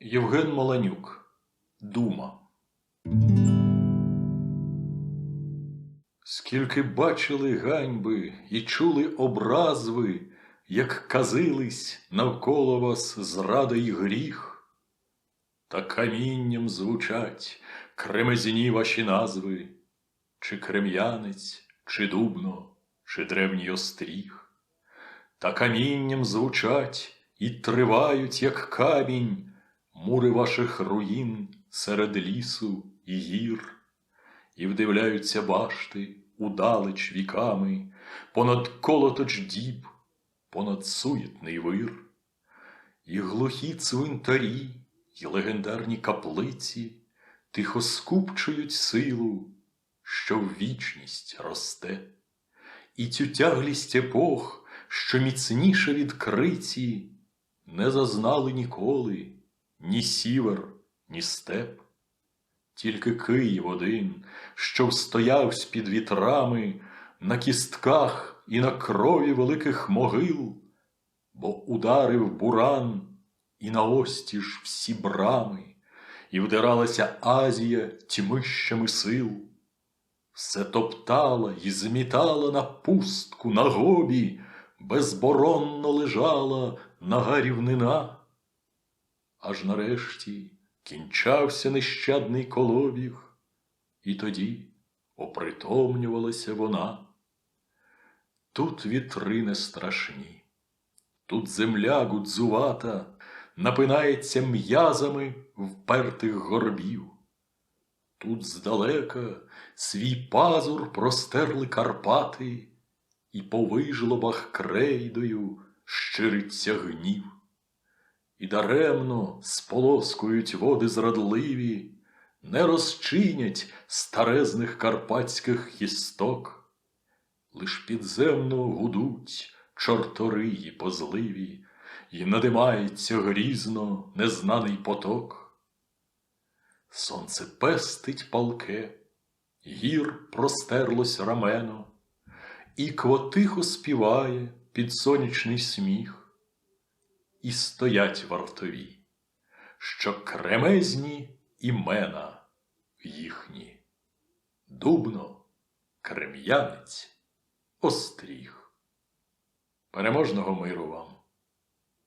Євген Маланюк. Дума. Скільки бачили ганьби і чули образви, як казились навколо вас зрада й гріх, та камінням звучать кремезні ваші назви, чи крем'янець, чи дубно, чи древній остріг, та камінням звучать і тривають, як камінь, мури ваших руїн серед лісу і гір, і вдивляються башти удалеч віками, понад колоточ діб, понад суєтний вир, і глухі цвинтарі, і легендарні каплиці тихо скупчують силу, що в вічність росте, і цю тяглість епох, що міцніше від криці, не зазнали ніколи ні сівер, ні степ. Тільки Київ один, що встояв з-під вітрами на кістках і на крові великих могил, бо ударив буран і на остіж всі брами, і вдиралася Азія тьмищами сил, все топтала і змітала на пустку, на гобі, безборонно лежала нага рівнина, аж нарешті кінчався нещадний колобіг, і тоді опритомнювалася вона. Тут вітри не страшні, тут земля гудзувата напинається м'язами впертих горбів. Тут здалека свій пазур простерли Карпати, і по вижлобах крейдою щириться гнів. І даремно сполоскують води зрадливі, не розчинять старезних карпатських хісток, лиш підземно гудуть чорториї позливі, І надимається грізно незнаний поток. Сонце пестить палке, гір простерлось рамено, і квотихо співає під сонячний сміх і стоять вартові, що кремезні імена їхні. Дубно, крем'янець, остріг. Переможного миру вам!